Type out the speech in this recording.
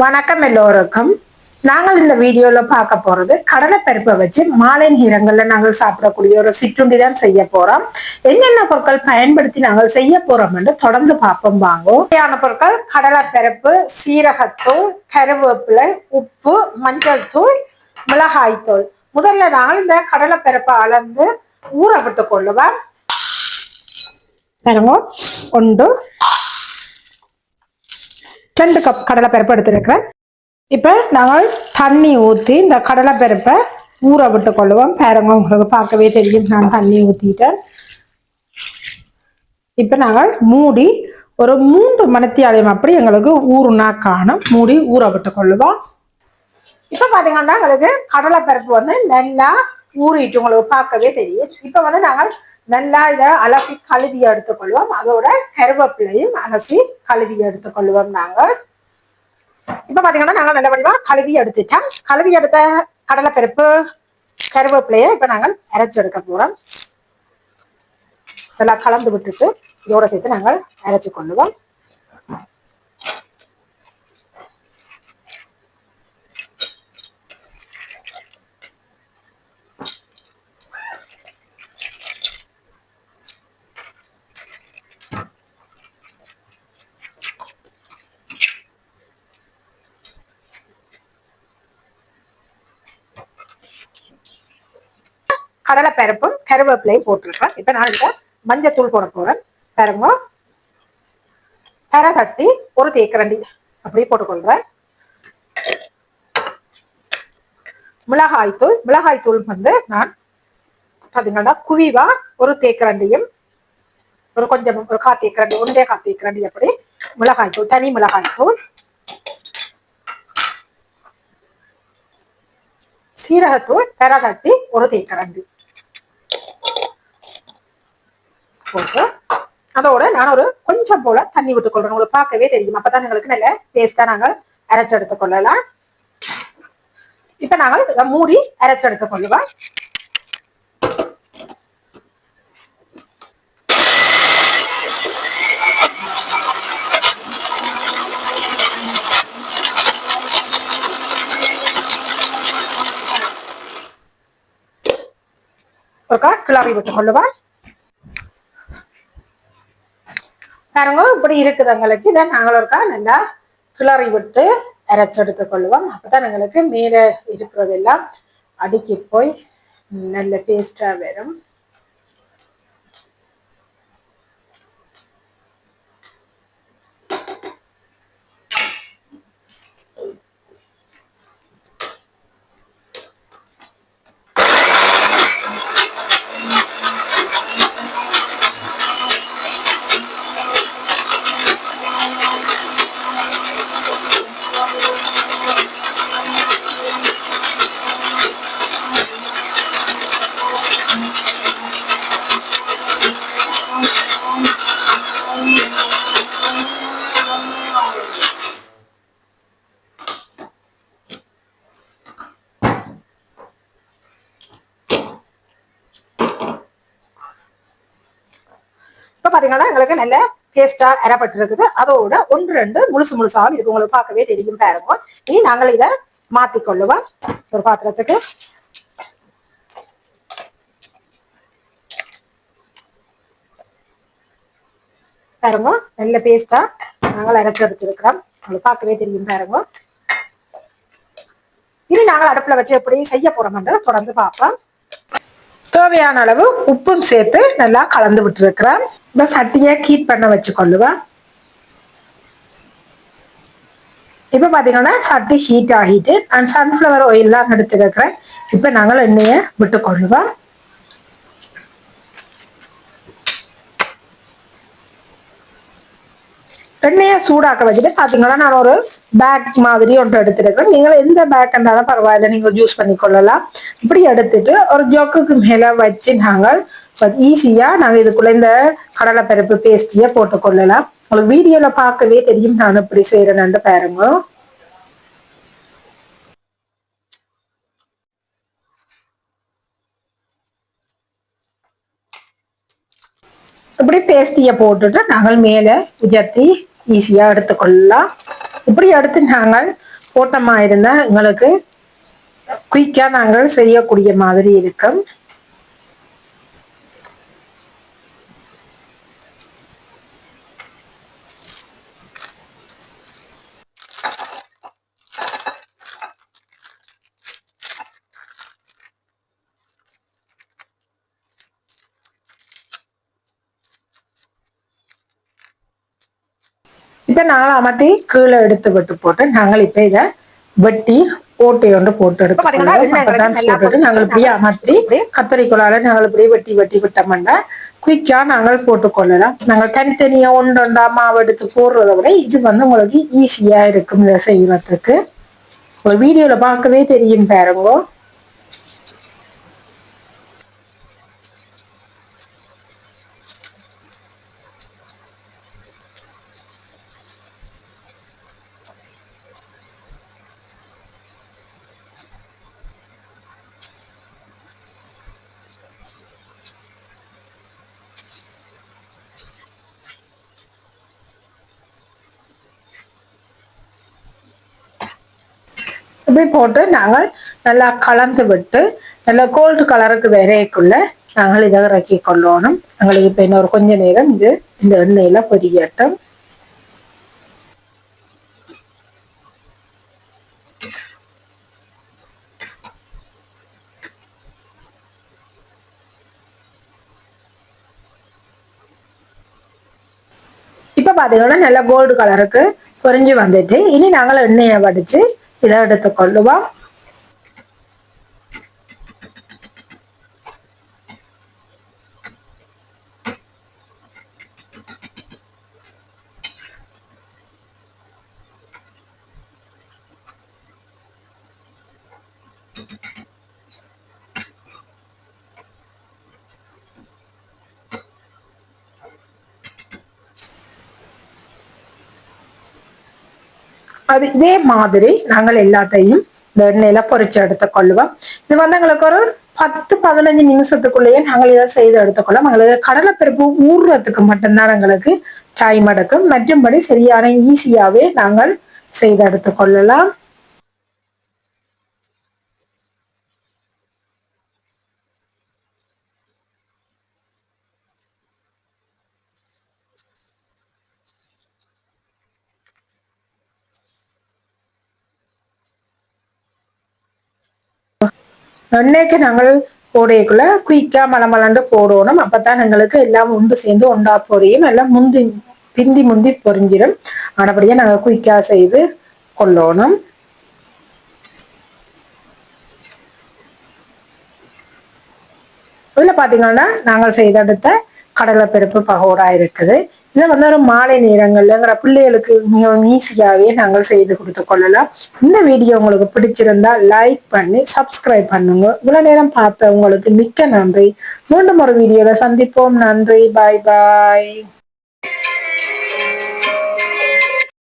வணக்கம் எல்லோருக்கும். நாங்கள் இந்த வீடியோல பார்க்க போறது கடலைப்பருப்பை வச்சு மாலை நேரங்களில் நாங்கள் சாப்பிடக்கூடிய ஒரு சிற்றுண்டி தான் செய்ய போறோம். என்னென்ன பொருட்கள் பயன்படுத்தி நாங்கள் செய்ய போறோம் என்று தொடர்ந்து பார்ப்போம் வாங்கும் தேவையான பொருட்கள் கடலைப்பருப்பு சீரகத்தூள் கருவேப்பிலை உப்பு மஞ்சள் தூள் மிளகாய் தூள். முதல்ல நாங்கள் இந்த கடலைப்பருப்பை அளந்து ஊற விட்டு கொள்ளுவோம். பாருங்க. ஒன்று ரெண்டு கப் கடலைப்பருப்பு எடுத்துருக்கிறேன். இப்போ நாங்கள் தண்ணி ஊற்றி இந்த கடலைப்பருப்பை ஊற விட்டு கொள்ளுவோம். பாருங்க உங்களுக்கு பார்க்கவே தெரியும். நான் தண்ணி ஊற்றிட்டேன் இப்போ நாங்கள் மூடி ஒரு மூன்று மணித்தியாலயம் அப்படி எங்களுக்கு ஊறுனா காணும். மூடி ஊற விட்டு கொள்ளுவோம். இப்போ பார்த்தீங்கன்னா எங்களுக்கு கடலைப்பருப்பு வந்து நல்லா ஊறிட்டு உங்களுக்கு பார்க்கவே தெரியும். இப்போ வந்து நாங்கள் நல்லா இதை அலசி கழுவி எடுத்துக்கொள்வோம். அதோட கருவேப்பிலையும் அலசி கழுவி எடுத்துக்கொள்வோம் நாங்கள் இப்ப பாத்தீங்கன்னா நாங்கள் நல்ல வடிவா கழுவி எடுத்துட்டோம். கழுவி எடுத்த கடலைப்பருப்பு கருவேப்பிலையை இப்ப நாங்கள் அரைச்சு எடுக்க போறோம். நல்லா கலந்து விட்டுட்டு இதோட சேர்த்து நாங்கள் அரைச்சு கொள்ளுவோம். கடலைப்பருப்பும் கருவேப்பிலையும் போட்டிருக்கேன். இப்ப நான் இந்த மஞ்சத்தூள் போட போறேன். பாருங்க. பெரை தட்டி ஒரு தேக்கரண்டி அப்படியே போட்டுக்கொள்றேன். மிளகாய்த்தூள் மிளகாய்த்தூள் வந்து நான் பாத்தீங்கன்னா குவிவா ஒரு தேக்கரண்டியும் ஒரு கொஞ்சம் ஒரு காத்தேக்கரண்டி ஒன்றே காத்தேக்கரண்டி அப்படி மிளகாய்த்தூள் தனி மிளகாய்த்தூள். சீரகத்தூள் பெரை ஒரு தேக்கரண்டி. போட்டு அதோட நான் ஒரு கொஞ்சம் போல தண்ணி விட்டுக்கொள்றேன். உங்களுக்கு பார்க்கவே தெரியும். அப்பதான் எங்களுக்கு நல்ல டேஸ்டா நாங்கள் அரைச்சு எடுத்துக் கொள்ளலாம். இப்ப நாங்கள் இதை மூடி அரைச்சு எடுத்துக் கொள்ளுவோம். ஒருக்கா கிளறி விட்டு பாருங்க இப்படி இருக்குதுங்களுக்கு இதை நாங்களும் இருக்கா நல்லா கிளறி விட்டு அரைச்செடுத்து கொள்ளுவோம். அப்பதான் எங்களுக்கு மேலே இருக்கிறதெல்லாம் அடுக்கி போய் நல்ல பேஸ்டா வரும். இப்ப பாத்தீங்கன்னா எங்களுக்கு நல்ல பேஸ்டா அரைப்பட்டு இருக்குது அதோட ஒன்று ரெண்டு முழுசு முழுசாகவும் இதுக்கு உங்களுக்கு பார்க்கவே தெரியும் பாருங்க. இனி நாங்கள் இதை மாத்தி ஒரு பாத்திரத்துக்கு. பாருங்க நல்ல பேஸ்டா நாங்கள் அரைச்சு எடுத்துருக்கிறோம். உங்களுக்கு பார்க்கவே தெரியும் பாருங்க. இனி நாங்கள் அடுப்புல வச்சு எப்படி செய்ய போறோம்ன்ற தொடர்ந்து பார்ப்போம். தேவையான அளவு உப்பும் சேர்த்து நல்லா கலந்து விட்டுருக்கிறேன். இப்போ சட்டியை கீட் பண்ண வச்சு கொள்ளுவேன் இப்போ பார்த்தீங்கன்னா சட்டி ஹீட் ஆகிட்டு நான் சன்ஃப்ளவர் ஆயிலெலாம் எடுத்துருக்கிறேன். இப்போ நாங்கள் எண்ணெயை விட்டு கொள்ளுவோம் எண்ணெயை சூடாக்க வச்சுட்டு பார்த்தீங்கன்னா நான் ஒரு பேக் மாதிரி ஒன்று எடுத்துருக்கேன் நீங்கள் எந்த பேக் இருந்தாலும் பரவாயில்ல நீங்கள் யூஸ் பண்ணி கொள்ளலாம் இப்படி எடுத்துட்டு ஒரு ஜோக்குக்கு மேலே வச்சு நாங்கள் ஈஸியாக நாங்கள் இதுக்குள்ள இந்த கடலைப்பருப்பு பேஸ்டியை போட்டுக்கொள்ளலாம் உங்களுக்கு வீடியோவில் பார்க்கவே தெரியும் நான் இப்படி செய்கிறேன்னு பாருங்க இப்படி பேஸ்டியை போட்டுட்டு நாங்கள் மேலே உயர்த்தி ஈஸியாக எடுத்துக்கொள்ளலாம். இப்படி எடுத்து நாங்கள் போட்டமா இருந்தா எங்களுக்கு குயிக்கா நாங்கள் செய்யக்கூடிய மாதிரி இருக்கும். இப்ப நாங்கள் அமர்த்தி கீழே எடுத்து விட்டு போட்டு நாங்கள் இப்ப இதை வெட்டி ஓட்டை ஒன்று போட்டு எடுத்து நாங்கள் இப்படியே அமர்த்தி கத்தரிக்கொள்ளால நாங்கள் இப்படியே வெட்டி வெட்டி விட்டோம்னா குயிக்கா நாங்கள் போட்டுக்கொள்ளலாம். நாங்கள் தனித்தனியா ஒன்றொண்டா மாவு எடுத்து போடுறத விட இது வந்து உங்களுக்கு ஈஸியா இருக்கும் இதை செய்யறதுக்கு. ஒரு வீடியோல பார்க்கவே தெரியும் பாருங்க. இப்படி போட்டு நாங்கள் நல்லா கலந்து விட்டு நல்லா கோல்டு கலருக்கு வரைக்குள்ள நாங்கள் இதை இறக்கி கொள்ளணும். எங்களுக்கு இப்போ இன்னொரு கொஞ்ச நேரம் இது இந்த எண்ணெயில பொரியட்டும். இப்ப பாத்தீங்கன்னா நல்ல கோல்டு கலருக்கு பொறிஞ்சு வந்துட்டு இனி நாங்கள் எண்ணெயை வடிச்சு இதை எடுத்து அது இதே மாதிரி நாங்கள் எல்லாத்தையும் இந்த எண்ணெயில பொறிச்சு எடுத்துக்கொள்ளுவோம் இது வந்து எங்களுக்கு ஒரு பத்து பதினஞ்சு நிமிஷத்துக்குள்ளேயே நாங்கள் இதை செய்து எடுத்துக்கொள்ளும் எங்களுக்கு கடலைப்பருப்பு ஊறுறதுக்கு மட்டும்தான் எங்களுக்கு டைம் எடுக்கும். மற்றும்படி சரியான ஈஸியாவே நாங்கள் செய்து எடுத்துக்கொள்ளலாம். எண்ணெய்க்கு நாங்கள் போடையக்குள்ள குயிக்கா மலமலண்டு போடணும். அப்பதான் எங்களுக்கு எல்லாம் உண்டு சேர்ந்து ஒண்டா பொரியும். எல்லாம் முந்தி பிந்தி முந்தி பொரிஞ்சிடும் ஆனபடியா நாங்கள் குயிக்கா செய்து கொள்ளணும். இதில் பாத்தீங்கன்னா நாங்கள் செய்தெடுத்த கடலைப்பருப்பு பகோடா இருக்குது. இதை வந்து ஒரு மாலை நேரங்கள்லங்கிற பிள்ளைகளுக்கு மிகவும் ஈஸியாகவே நாங்கள் செய்து கொடுத்து கொள்ளலாம். இந்த வீடியோ உங்களுக்கு பிடிச்சிருந்தா லைக் பண்ணி சப்ஸ்கிரைப் பண்ணுங்க. இவ்வளவு நேரம் பார்த்த உங்களுக்கு மிக்க நன்றி. மீண்டும் ஒரு வீடியோல சந்திப்போம். நன்றி. பாய் பாய்